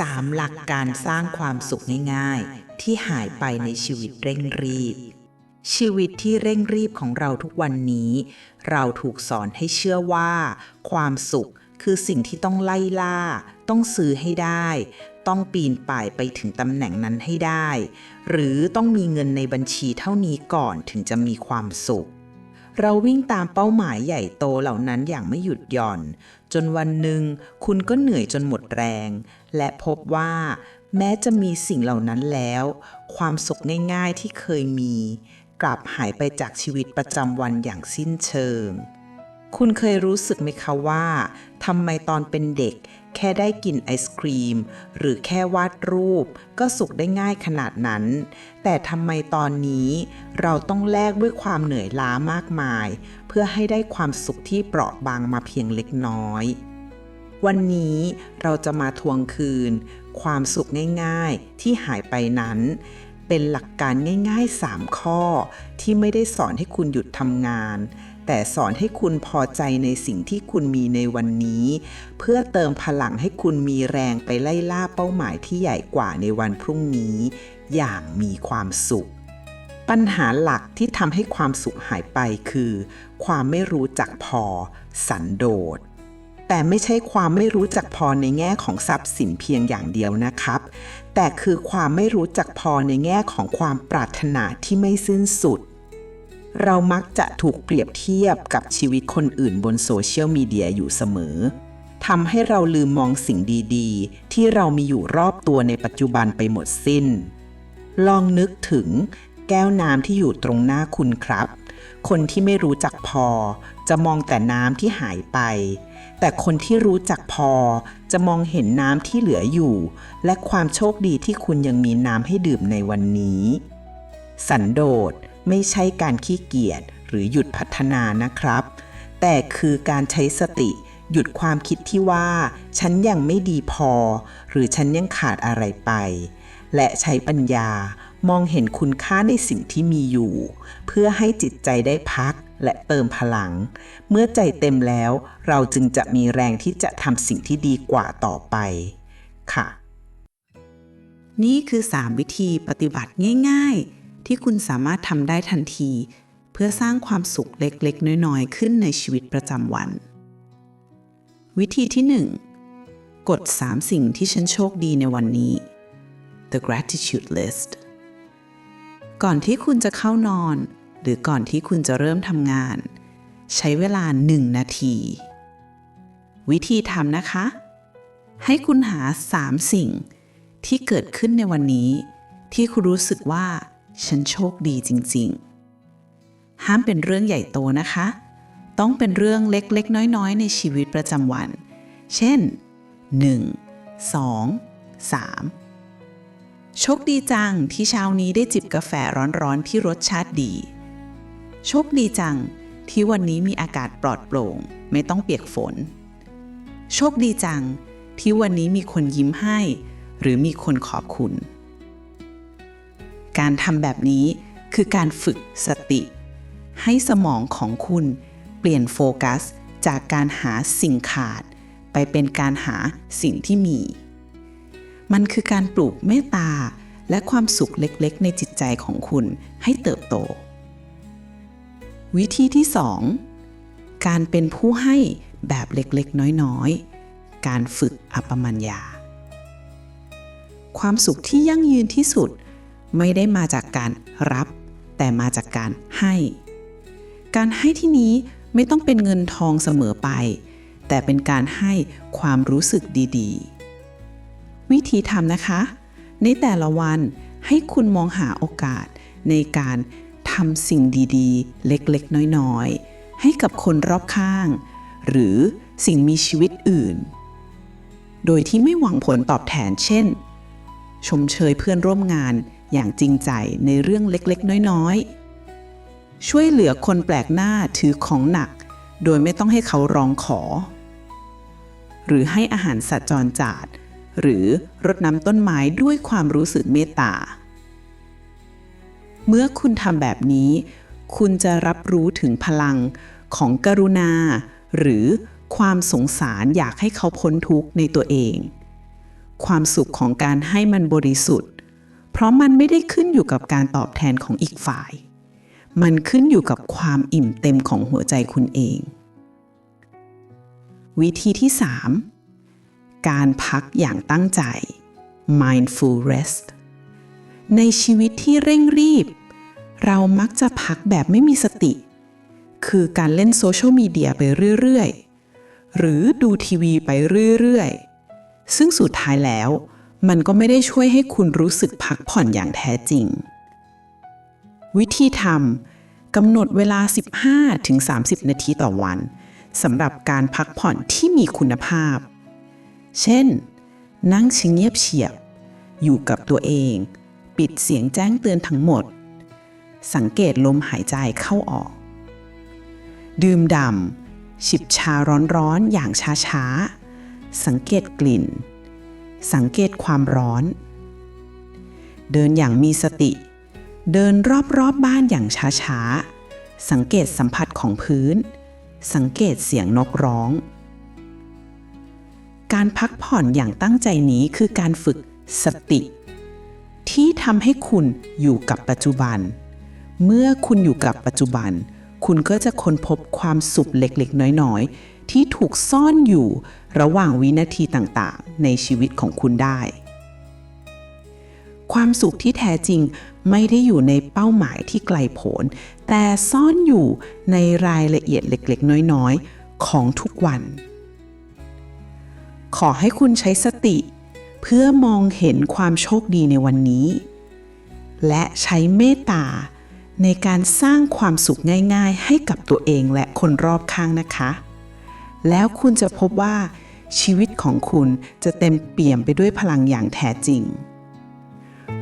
3. หลักการสร้างความสุขง่ายๆ ที่หายไปในชีวิตเร่งรีบ ชีวิตที่เร่งรีบของเราทุกวันนี้ เราถูกสอนให้เชื่อว่า ความสุขคือสิ่งที่ต้องไล่ล่า ต้องซื้อให้ได้ ต้องปีนป่ายไปถึงตำแหน่งนั้นให้ได้ หรือต้องมีเงินในบัญชีเท่านี้ก่อนถึงจะมีความสุขเราวิ่งตามเป้าหมายใหญ่โตเหล่านั้นอย่างไม่หยุดหย่อน จนวันหนึ่งคุณก็เหนื่อยจนหมดแรง และพบว่า แม้จะมีสิ่งเหล่านั้นแล้ว ความสุขง่ายๆที่เคยมี กลับหายไปจากชีวิตประจำวันอย่างสิ้นเชิง คุณเคยรู้สึกไหมคะว่าทำไมตอนเป็นเด็ก แค่ได้กินไอศครีม หรือแค่วาดรูป ก็สุขได้ง่ายขนาดนั้น แต่ทำไมตอนนี้ เราต้องแลกด้วยความเหนื่อยล้ามากมาย เพื่อให้ได้ความสุขที่เปราะบางมาเพียงเล็กน้อย วันนี้เราจะมาทวงคืน ความสุขง่ายๆ ที่หายไปนั้นเป็นหลักการง่ายๆ 3 ข้อ ที่ไม่ได้สอนให้คุณหยุดทำงาน แต่สอนให้คุณพอใจในสิ่งที่คุณมีในวันนี้ เพื่อเติมพลังให้คุณมีแรงไปไล่ล่าเป้าหมายที่ใหญ่กว่าในวันพรุ่งนี้ อย่างมีความสุข ปัญหาหลักที่ทำให้ความสุขหายไปคือ ความไม่รู้จักพอ สันโดษแต่ไม่ใช่ความไม่รู้จักพอในแง่ของทรัพย์สินเพียงอย่างเดียวนะครับ แต่คือความไม่รู้จักพอในแง่ของความปรารถนาที่ไม่สิ้นสุด เรามักจะถูกเปรียบเทียบกับชีวิตคนอื่นบนโซเชียลมีเดียอยู่เสมอทำให้เราลืมมองสิ่งดีๆ ที่เรามีอยู่รอบตัวในปัจจุบันไปหมดสิ้น ลองนึกถึงแก้วน้ำที่อยู่ตรงหน้าคุณครับ คนที่ไม่รู้จักพอ จะมองแต่น้ำที่หายไป แต่คนที่รู้จักพอ จะมองเห็นน้ำที่เหลืออยู่ และความโชคดีที่คุณยังมีน้ำให้ดื่มในวันนี้ สันโดษ ไม่ใช่การขี้เกียจหรือหยุดพัฒนานะครับ แต่คือการใช้สติหยุดความคิดที่ว่า ฉันยังไม่ดีพอ หรือฉันยังขาดอะไรไป และใช้ปัญญามองเห็นคุณค่าในสิ่งที่มีอยู่ เพื่อให้จิตใจได้พักและเติมพลัง เมื่อใจเต็มแล้ว เราจึงจะมีแรงที่จะทำสิ่งที่ดีกว่าต่อไป ค่ะ นี่คือ 3 วิธีปฏิบัติง่าย ๆ ที่คุณสามารถทำได้ทันที เพื่อสร้างความสุขเล็กๆ น้อยๆ ขึ้นในชีวิตประจำวัน วิธีที่ 1 กด 3 สิ่งที่ฉันโชคดีในวันนี้ the gratitude list ก่อนที่คุณจะเข้านอน หรือก่อนที่คุณจะเริ่มทำงาน ใช้เวลา 1 นาที วิธีทำนะคะ ให้คุณหา 3 สิ่งที่เกิดขึ้นในวันนี้ ที่คุณรู้สึกว่า ฉันโชคดีจริงๆ ห้ามเป็นเรื่องใหญ่โตนะคะ ต้องเป็นเรื่องเล็กๆ น้อยๆ ในชีวิตประจำวัน เช่น 1 2 3 โชคดีจังที่เช้านี้ได้จิบกาแฟร้อนๆ ที่รสชาติดี โชคดีจังที่วันนี้มีอากาศปลอดโปร่ง ไม่ต้องเปียกฝน โชคดีจังที่วันนี้มีคนยิ้มให้ หรือมีคนขอบคุณ การทำแบบนี้คือการฝึกสติ ให้สมองของคุณเปลี่ยนโฟกัส จากการหาสิ่งขาด ไปเป็นการหาสิ่งที่มี มันคือการปลูกเมตตาและความสุขเล็กๆ ในจิตใจของคุณให้เติบโต วิธีที่ 2 การเป็นผู้ให้แบบเล็กๆ น้อยๆ การฝึกอัปปมัญญา ความสุขที่ยั่งยืนที่สุด ไม่ได้มาจากการรับ แต่มาจากการให้ การให้ที่นี้ไม่ต้องเป็นเงินทองเสมอไป แต่เป็นการให้ความรู้สึกดีๆ วิธีทำนะคะ ในแต่ละวันให้คุณมองหาโอกาสในการทำสิ่งดีๆ เล็กๆ น้อยๆ ให้กับคนรอบข้าง หรือสิ่งมีชีวิตอื่น โดยที่ไม่หวังผลตอบแทนเช่น ชมเชยเพื่อนร่วมงาน อย่างจริงใจในเรื่องเล็กๆ น้อยๆ ช่วยเหลือคนแปลกหน้าถือของหนัก โดยไม่ต้องให้เขาร้องขอ หรือให้อาหารสัตว์จรจัดหรือรดน้ำต้นไม้ด้วยความรู้สึกเมตตา เมื่อคุณทำแบบนี้ คุณจะรับรู้ถึงพลังของกรุณา หรือความสงสารอยากให้เขาพ้นทุกข์ในตัวเอง ความสุขของการให้มันบริสุทธิ์ เพราะมันไม่ได้ขึ้นอยู่กับการตอบแทนของอีกฝ่าย มันขึ้นอยู่กับความอิ่มเต็มของหัวใจคุณเอง วิธีที่ 3 การพักอย่างตั้งใจ mindful rest ในชีวิตที่เร่งรีบ เรามักจะพักแบบไม่มีสติ คือการเล่นโซเชียลมีเดียไปเรื่อย ๆ หรือดูทีวีไปเรื่อย ๆ ซึ่งสุดท้ายแล้ว มันก็ไม่ได้ช่วยให้คุณรู้สึกพักผ่อนอย่างแท้จริง วิธีทำกำหนดเวลา 15-30 นาทีต่อวันสำหรับการพักผ่อนที่มีคุณภาพ เช่น นั่งชิงเงียบเฉียบ อยู่กับตัวเอง ปิดเสียงแจ้งเตือนทั้งหมด สังเกตลมหายใจเข้าออก ดื่มด่ำฉิบชาร้อนๆอย่างช้าๆ สังเกตกลิ่น สังเกตความร้อน เดินอย่างมีสติ เดินรอบๆบบ้านอย่างช้าๆ สังเกตสัมผัสของพื้น สังเกตเสียงนกร้อง การพักผ่อนอย่างตั้งใจนี้คือการฝึกสติ ที่ทำให้คุณอยู่กับปัจจุบัน เมื่อคุณอยู่กับปัจจุบัน คุณก็จะค้นพบความสุขเล็กๆ น้อยๆ ที่ถูกซ่อนอยู่ระหว่างวินาทีต่างๆ ในชีวิตของคุณได้ ความสุขที่แท้จริงไม่ได้อยู่ในเป้าหมายที่ไกลโพ้นแต่ซ่อนอยู่ในรายละเอียดเล็กๆ น้อยๆ ของทุกวัน ขอให้คุณใช้สติ เพื่อมองเห็นความโชคดีในวันนี้ และใช้เมตตาในการสร้างความสุขง่าย ๆ ให้กับตัวเองและคนรอบข้างนะคะ แล้วคุณจะพบว่า ชีวิตของคุณจะเต็มเปี่ยมไปด้วยพลังอย่างแท้จริง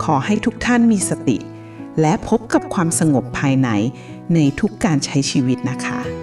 ขอให้ทุกท่านมีสติ และพบกับความสงบภายในในทุกการใช้ชีวิตนะคะ